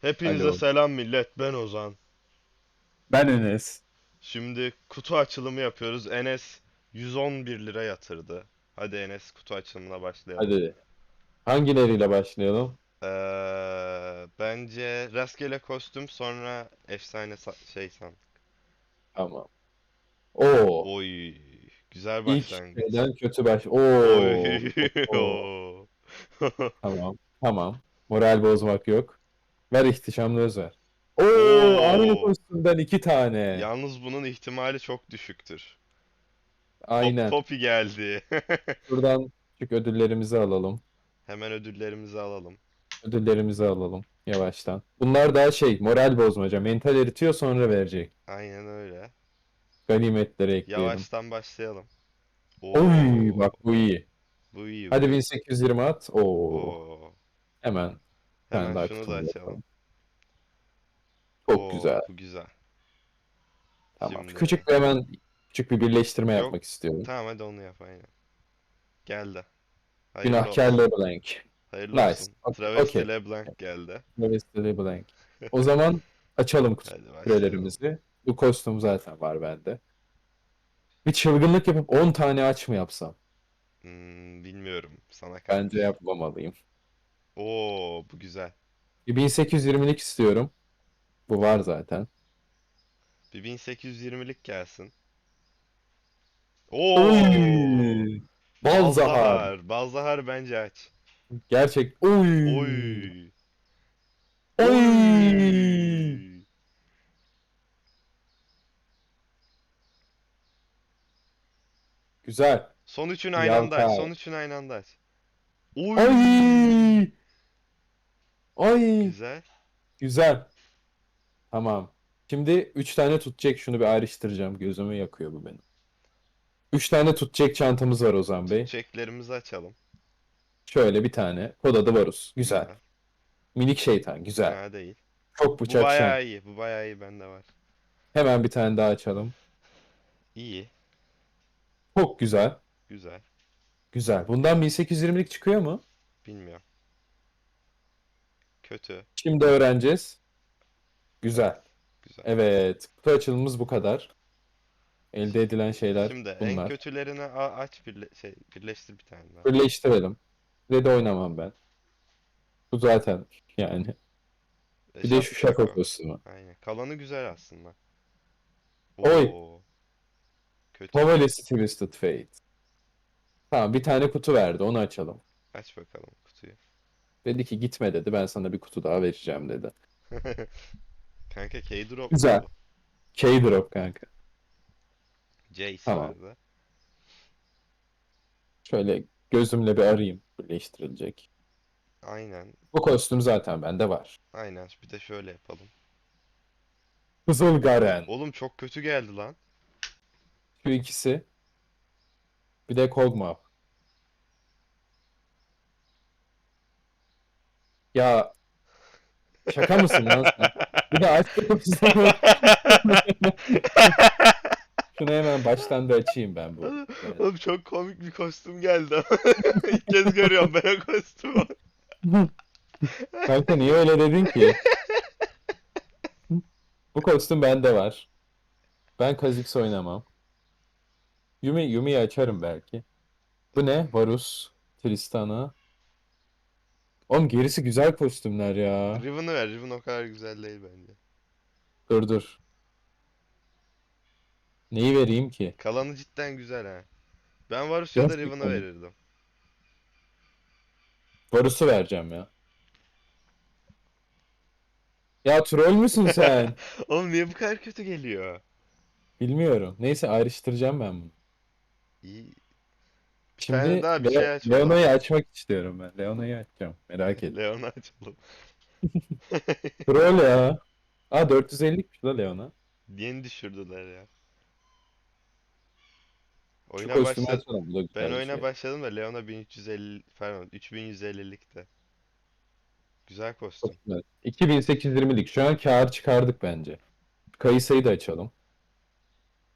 Hepinize Alo. selam millet. Ben Ozan. Ben Enes. Şimdi kutu açılımı yapıyoruz. Enes 111 lira yatırdı. Hadi Enes kutu açılımına başlayalım. Hadi. Hangileriyle başlayalım? Ee, bence rastgele kostüm sonra efsane sa- şey san. Tamam. Oo. Oy, güzel İlk başlangıç. şeyden kötü baş. Oo. Oy. Oo. Tamam. Tamam. Moral bozmak yok. Ver ihtişamlı özer. Oo, Oo. aynı kostümden iki tane. Yalnız bunun ihtimali çok düşüktür. Aynen. Poppy geldi. Buradan küçük ödüllerimizi alalım. Hemen ödüllerimizi alalım. Ödüllerimizi alalım yavaştan. Bunlar daha şey, moral bozmaca. Mental eritiyor sonra verecek. Aynen öyle. Ganimetleri ekleyelim. Yavaştan başlayalım. Oy, Oo, bak bu iyi. bu iyi. Hadi bu iyi. 1820 at. Oo. Oo. Hemen. Hemen daha şunu da açalım. Çok Oo, güzel. Bu güzel. Tamam. Şimdi- Küçük bir hemen küçük bir birleştirme Yok, yapmak istiyorum. Tamam hadi onu yap aynen. Geldi. Hayırlı Günahkar olsun. LeBlanc. Hayırlı Nice. olsun. Travesti okey. LeBlanc geldi. Travesti LeBlanc. O zaman açalım kutularımızı. Bu kostüm zaten var bende. Bir çılgınlık yapıp 10 tane aç mı yapsam? Hmm, bilmiyorum. Sana kalmış. Bence yapmamalıyım. Oo bu güzel. Bir 1820'lik istiyorum. Bu var zaten. Bir 1820'lik gelsin. Oo! Oy! Balzahar. Balzahar. Balzahar bence aç. Gerçek. Oy! Oy. Oy! Güzel. Son üçünü aynı anda aç. Son üçünü aynı anda aç. Oy. Ay! Ay! Güzel. Güzel. Tamam. Şimdi 3 tane tutacak. Şunu bir ayrıştıracağım. Gözümü yakıyor bu benim. 3 tane tutacak çantamız var Ozan Bey. Çeklerimizi açalım. Şöyle bir tane. Kod adı Varus. Güzel. Minik şeytan. Güzel. Fena değil. Çok Bu bıçak bayağı iyi. Bu bayağı iyi bende var. Hemen bir tane daha açalım. İyi. Çok güzel. Güzel. Güzel. Bundan 1820'lik çıkıyor mu? Bilmiyorum. Kötü. Şimdi öğreneceğiz. Güzel. Güzel. Evet. Kutu açılımımız bu kadar. Elde edilen şeyler Şimdi en bunlar. kötülerini a- aç birle şey birleştir bir tane daha. Birleştirelim. Red oynamam ben. Bu zaten yani. E, Bir de şu şaka Şako. kostümü. Aynen. Kalanı güzel aslında. Oy. Oo. Kötü. Powerless Twisted Fate. Tamam bir tane kutu verdi onu açalım. Aç bakalım. Dedi ki gitme dedi ben sana bir kutu daha vereceğim dedi. Kanka K-Drop Güzel. K-Drop kanka. Jace Tamam. vardı. Şöyle gözümle bir arayayım birleştirilecek. Aynen. Bu kostüm zaten bende var. Aynen. Bir de şöyle yapalım. Kızıl Garen. Oğlum çok kötü geldi lan. Şu ikisi. Bir de Kog'Maw. Ya şaka mısın lan sen? Bir de aç kutusunu. Şunu hemen baştan da açayım ben bu. Oğlum çok komik bir kostüm geldi. İlk kez görüyorum ben o kostümü. Kanka niye öyle dedin ki? Bu kostüm bende var. Ben Kha'Zix oynamam. Yumi, Yumi'yi açarım belki. Bu ne? Varus, Tristana. Oğlum gerisi güzel kostümler ya. Riven'ı ver. Riven o kadar güzel değil bence. Dur dur. Neyi vereyim ki? Kalanı cidden güzel ha. Ben Varus ya da Gerçekten Riven'ı verirdim. Varus'u vereceğim ya. Ya troll müsün sen? Oğlum niye bu kadar kötü geliyor? Bilmiyorum. Neyse ayrıştıracağım ben bunu. İyi. Şimdi tane daha bir Le- şey aç bakalım. Leona'yı açmak istiyorum ben. Leona'yı açacağım. Merak ettim. Leon'u açalım. Troll ya. Aa 450'miş la Leona. Yeni düşürdüler ya. Şu Oyuna kostümü başladım. açalım. Bu da güzel Ben bir oyuna şey. başladım da Leona 1350 pardon 3150'likte. Güzel kostüm. Çok güzel. 2820'lik. Şu an kâr çıkardık bence. Kayısayı da açalım.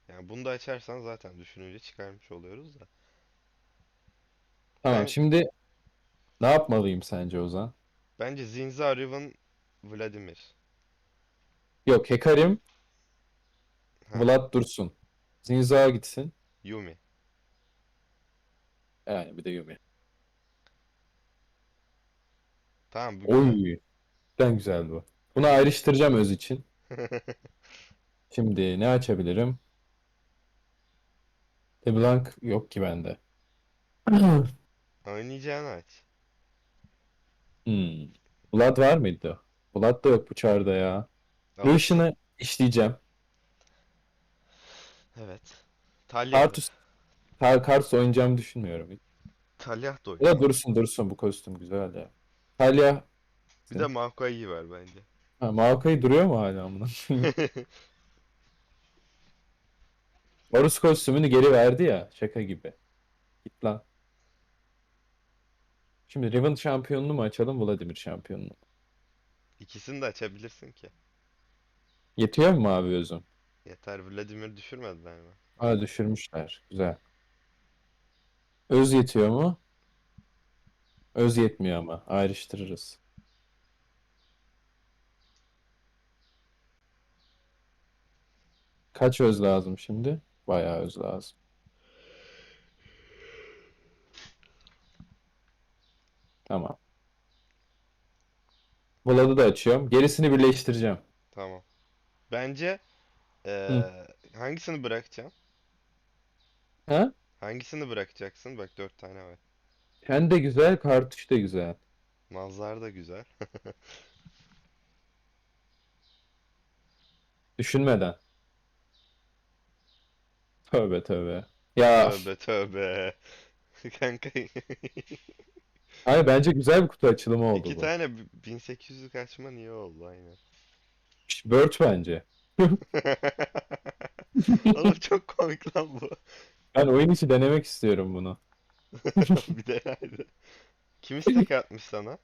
Yani bunu da açarsan zaten düşününce çıkarmış oluyoruz da. Tamam Ben- şimdi ne yapmalıyım sence Ozan? Bence Zinza Riven Vladimir. Yok Hekarim, Ha, Vlad dursun. Zinzao gitsin. Yumi. Yani bir de Yumi. Tamam bu güzel. Oy. Cidden güzel bu. Bunu ayrıştıracağım öz için. Şimdi ne açabilirim? LeBlanc yok ki bende. Oynayacağını aç. Hmm. Vlad var mıydı? Vlad da yok bu çarda ya. Ama- Lucian'ı işleyeceğim. Evet. Talyah. Kartus Kar Kartus oynayacağımı düşünmüyorum. Talyah da Ya oynuyor. da dursun dursun bu kostüm güzel ya. Talia Bir de Maokai'yi ver bence. ha, Maokai duruyor mu hala amına? Horus kostümünü geri verdi ya şaka gibi. Git lan. Şimdi Riven şampiyonunu mu açalım Vladimir şampiyonunu? mu? İkisini de açabilirsin ki. Yetiyor mu abi özüm? Yeter Vladimir düşürmediler mi? Aa düşürmüşler. Güzel. Öz yetiyor mu? Öz yetmiyor ama. Ayrıştırırız. Kaç öz lazım şimdi? Bayağı öz lazım. Tamam. Vlad'ı da açıyorum. Gerisini birleştireceğim. Tamam. Bence eee, hangisini bırakacaksın? Ha? Hangisini bırakacaksın? Bak dört tane var. Ken de güzel, kartuş da güzel. Mazlar da güzel. Düşünmeden. Tövbe tövbe. Ya Tövbe tövbe. Kanka hayır bence güzel bir kutu açılımı oldu iki bu. tane 1800'lük kaçma niye oldu aynen. Bird bence. Oğlum çok komik lan bu. Ben oyun içi denemek istiyorum bunu. Bir de yani. Kim istek atmış sana?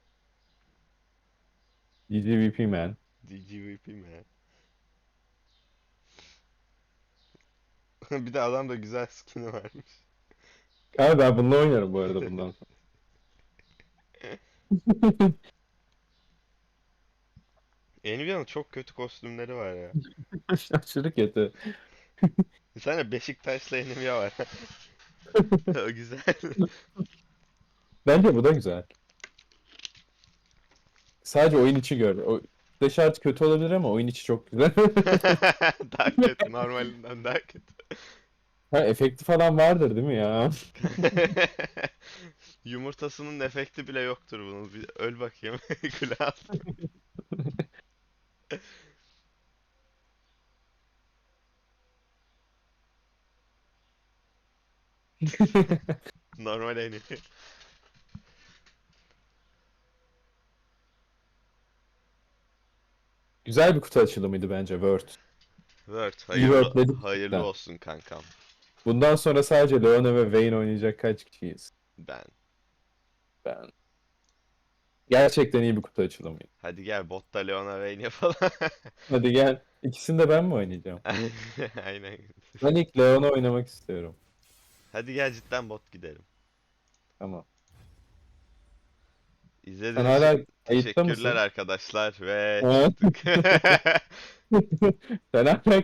DGVP man. DGVP mi? Bir de adam da güzel skin'i varmış. Abi ben bununla oynarım bu arada bundan sonra. Nvidia'nın çok kötü kostümleri var ya. Aşırı kötü. Bir tane Beşiktaşlı Nvidia var. O güzel. Bence bu da güzel. Sadece oyun içi gör. O dışarı kötü olabilir ama oyun içi çok güzel. Daha kötü, normalinden daha kötü. Ha efekti falan vardır değil mi ya? Yumurtasının efekti bile yoktur bunun. Bir öl bakayım. Kulağı. Normal en iyi. Güzel bir kutu açılımıydı bence Word. Word, hayırlı, wordledik hayırlı olsun kankam. Bundan sonra sadece Leona ve Vayne oynayacak kaç kişiyiz? Ben. Ben. Gerçekten iyi bir kutu açılımıydı. Hadi gel botta Leona Vayne yapalım. Hadi gel. İkisini de ben mi oynayacağım? Aynen. Ben ilk Leona oynamak istiyorum. Hadi gel cidden bot gidelim. Tamam. Sen İzlediğiniz hala için kayıtta mısın? teşekkürler arkadaşlar ve Ha? çıktık. Sen hala